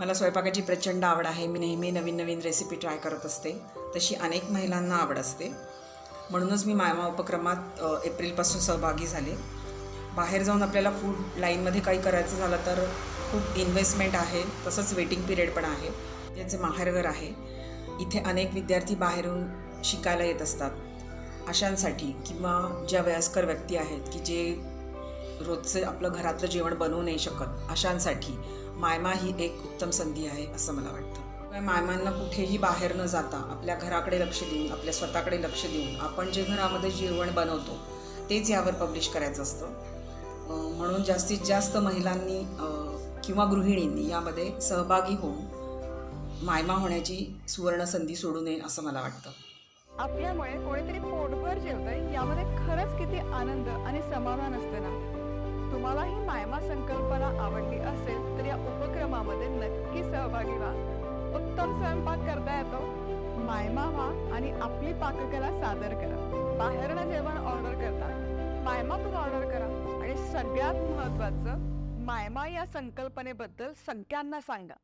मला स्वयंपाकाची प्रचंड आवड आहे. मी नेहमी नवीन नवीन रेसिपी ट्राय करत असते. तशी अनेक महिलांना आवड असते. म्हणूनच मी मायमा उपक्रमात एप्रिलपासून सहभागी झाले. बाहेर जाऊन आपल्याला फूड लाईनमध्ये काही करायचं झालं तर खूप इन्व्हेस्टमेंट आहे. तसंच वेटिंग पिरियड पण आहे. त्याचे माहेरघर आहे. इथे अनेक विद्यार्थी बाहेरून शिकायला येत असतात. अशांसाठी किंवा ज्या वयस्कर व्यक्ती आहेत की जे रोजचं आपलं घरातलं जेवण बनवू नाही शकत अशांसाठी मायमा ही एक उत्तम संधी आहे असं मला वाटतं. मायमांना कुठेही बाहेर न जाता आपल्या घराकडे लक्ष देऊन आपल्या स्वतःकडे लक्ष देऊन आपण जे घरामध्ये जेवण बनवतो तेच यावर पब्लिश करायचं असतं. म्हणून जास्तीत जास्त महिलांनी किंवा गृहिणींनी यामध्ये सहभागी होऊन मायमा होण्याची सुवर्ण संधी सोडू नये असं मला वाटतं. आपल्यामुळे कोणीतरी पोटभर जेवतंय यामध्ये खरंच किती आनंद आणि समाधान असते ना. तुम्हाला ही मायमा संकल्पना आवडली नक्की सहभागी व्हा. उत्तम स्वयंपाक करता येतो. मायमा व्हा आणि आपली पाककला सादर करा. बाहेरनं जेवण ऑर्डर करता. मायमातून ऑर्डर करा. आणि सगळ्यात महत्वाचं मायमा या संकल्पनेबद्दल सगळ्यांना सांगा.